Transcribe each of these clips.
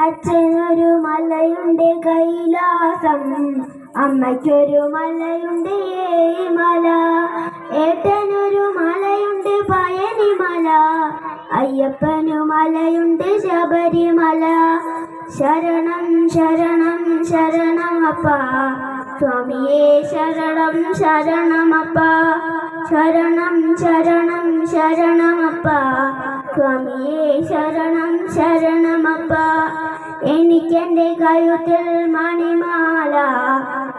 അച്ഛനൊരു മലയുണ്ട് കൈലാസം അമ്മയ്ക്കൊരു മലയുണ്ട് മല ഏട്ടനൊരു മലയുണ്ട് പയനിമല അയ്യപ്പനു മലയുണ്ട് ശബരിമല. ശരണം ശരണം ശരണമപ്പ. സ്വാമിയേ ശരണം ശരണമപ്പ. ശരണം ശരണം ശരണമപ്പ. സ്വാമിയേ ശരണം ശരണമപ്പ. എനിക്കെന്റെ കഴുത്തിൽ മണിമാല.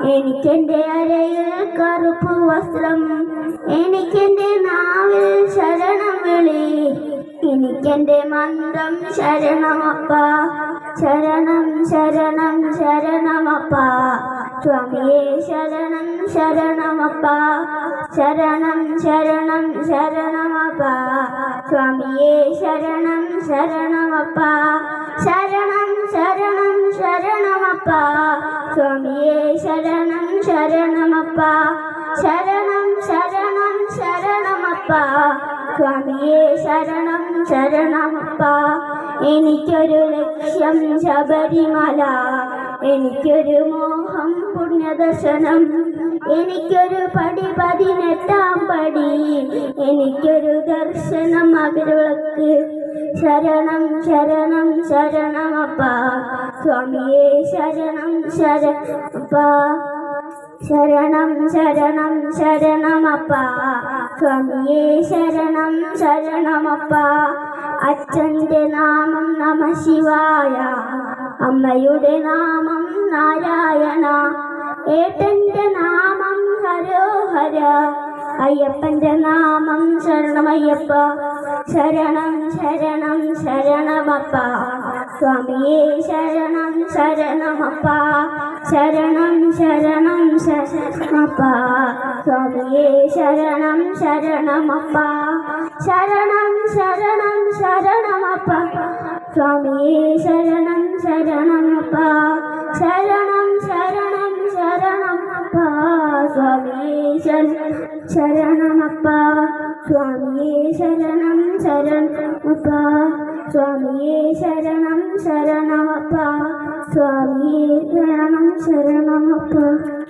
എനിക്കെന്റെ അരയിൽ കറുപ്പ് വസ്ത്രം. എനിക്കെന്റെ നാവിൽ ശരണം വിളി. എനിക്കെന്റെ മന്ത്രം ശരണമപ്പ. ശരണം ശരണം ശരണമപ്പ. സ്വാമിയേ ശരണം ശരണമപ്പ. ശരണം ശരണം ശരണമപ്പ. സ്വാമിയേ ശരണം ശരണമപ്പ. ശരണം ശരണം ശരണമപ്പ. സ്വാമിയേ ശരണം ശരണമപ്പ. ശരണം ശരണം ശരണമപ്പ. സ്വാമിയേ ശരണം ശരണമപ്പ. എനിക്കൊരു ലക്ഷ്യം ശബരിമല. എനിക്കൊരു മോഹം പുണ്യദർശനം. എനിക്കൊരു പടി പതിനെട്ടാം പടി. എനിക്കൊരു ദർശനം മകരവിളക്ക്. ശരണം ശരണം ശരണം ശരണമപ്പ സ്വാമിയെ ശരണം ശരണപ്പ ശരണം ശരണം ശരണം ശരണമപ്പ സ്വാമിയെ ശരണം ശരണം ശരണമപ്പ അച്ഛന്റെ നാമം നമ ശിവായ. അമ്മയുടെ നാമം നാരായണ. ഏട്ടന്റെ നാമം ഹരോഹര. അയ്യപ്പന്റെ നാമം ശരണമയ്യപ്പ. ശരണം ശരണം ശരണമപ്പ. സ്വാമിയെ ശരണം ശരണമപ്പ. ശരണം ശരണം ശരണമപ്പ. സ്വാമിയെ ശരണം ശരണമപ്പ. ശരണം ശരണം ശരണമപ്പ. സ്വാമിയെ ശരണം ശരണമപ്പ ശരണം ശരണം ശരണമപ്പ സ്വാമിയേ ശരണം അപ്പ സ്വാമിയേ ശരണം ശരണമപ്പ സ്വാമിയേ ശരണം ശരണമപ്പ സ്വാമിയേ ശരണം ശരണമപ്പ.